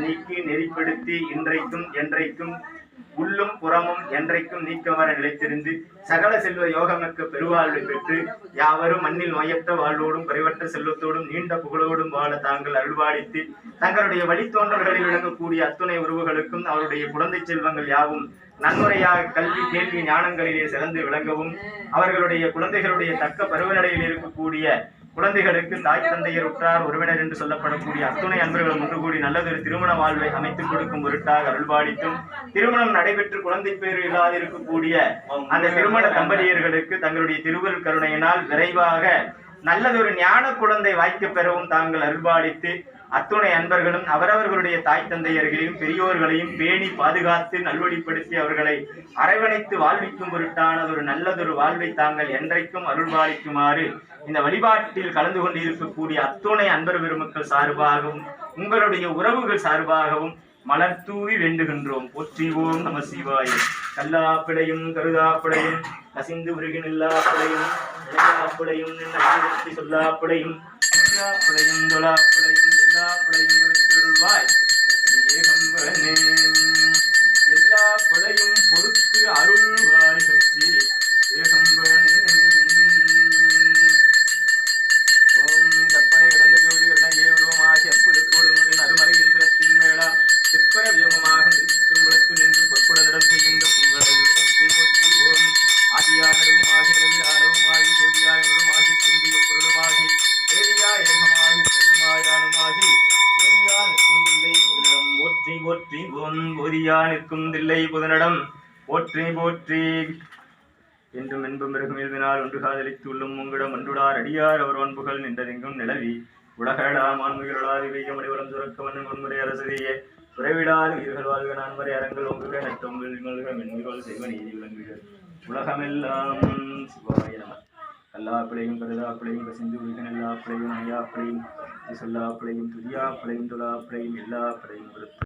நீக்கி நெறிப்படுத்தி இன்றைக்கும் என்றைக்கும் உள்ளும் புறமும் என்றைக்கும் நீக்கமர நிலைத்திருந்து சகல செல்வ யோகமிக்க பெருவாழ்வை பெற்று யாவரும் மண்ணில் நோயற்ற வாழ்வோடும் குறைவற்ற செல்வத்தோடும் நீண்ட புகழோடும் வாழ தாங்கள் அருள்பாலித்து தங்களுடைய வழித்தோன்றல்களில் விளங்கக்கூடிய அத்துணை உறவுகளுக்கும் அவருடைய குழந்தை செல்வங்கள் யாவும் நன்முறையாக கல்வி கேள்வி ஞானங்களிலே சிறந்து விளங்கவும் அவர்களுடைய குழந்தைகளுடைய தக்க பருவநிலையில் இருக்கக்கூடிய குழந்தைகளுக்கு தாய் தந்தையர் உற்றார் உறவினர் என்று சொல்லப்படக்கூடிய அத்துணை அன்பர்களும் ஒன்று கூடி நல்லதொரு திருமண வாழ்வை அமைத்துக் கொடுக்கும் பொருட்டாக அருள்பாடித்தும் திருமணம் நடைபெற்று குழந்தை பேர் இல்லாதிருக்கக்கூடிய அந்த திருமண தம்பதியர்களுக்கு தங்களுடைய திருவருள் கருணையினால் விரைவாக நல்லதொரு ஞான குழந்தை வாய்க்கு பெறவும் தாங்கள் அருள்பாடித்து அத்துணை அன்பர்களும் அவரவர்களுடைய தாய் தந்தையர்களையும் பெரியோர்களையும் பேணி பாதுகாத்து நல்வழிப்படுத்தி அவர்களை அரவணைத்து வாழ்விக்கும் பொருட்டான ஒரு நல்லதொரு வாழ்வை தாங்கள் என்றைக்கும் அருள்பாலிக்குமாறு இந்த வழிபாட்டில் கலந்து கொண்டு இருக்கக்கூடிய அத்துணை அன்பர் பெருமக்கள் சார்பாகவும் உங்களுடைய உறவுகள் சார்பாகவும் மலர் தூவி வேண்டுகின்றோம். போற்றிவோம் நம சிவாய. கல்லாப்பிடையும் கருதாப்பிடையும் கசிந்து உருகினில்லாப்பிடையும் நிலையாப்பிடையும் சொல்லாப்பிடையும் எல்லாப்பிடையும் தொழாப்பிடையும் எல்லாப்பிடையும் போற்றி ஓம் நிற்கும் தில்லை புதனிடம் போற்றி போற்றி. என்றும் இன்பம் மிருகம் எழுதினால் ஒன்று காதலித்து உள்ளும் உங்களிடம் அன்றுடார் அடியார் அவர் அன்புகள் நின்றதெங்கும் நிலவி. உலகடா ஆன்மைகளோடாது வைக்க மணிவரம் சுரக்க மன்னன் முன்முறை அரசதியே. துறைவிடாது உயிர்கள் வாழ்க நான்மறை அரங்கள் ஒங்குக நட்டொங்கள் மல்க மென்மைகள் செய்வ நீதி உலகமெல்லாம் சிவாய நம. எல்லா பிள்ளையும் கருதா பிள்ளையும் கசிந்து உலகன் எல்லா பிள்ளையும் ஐயா பிள்ளையும் சொல்லா பிள்ளையும் துதியா பிள்ளையும் துலா பிள்ளையும் எல்லா பிள்ளையும்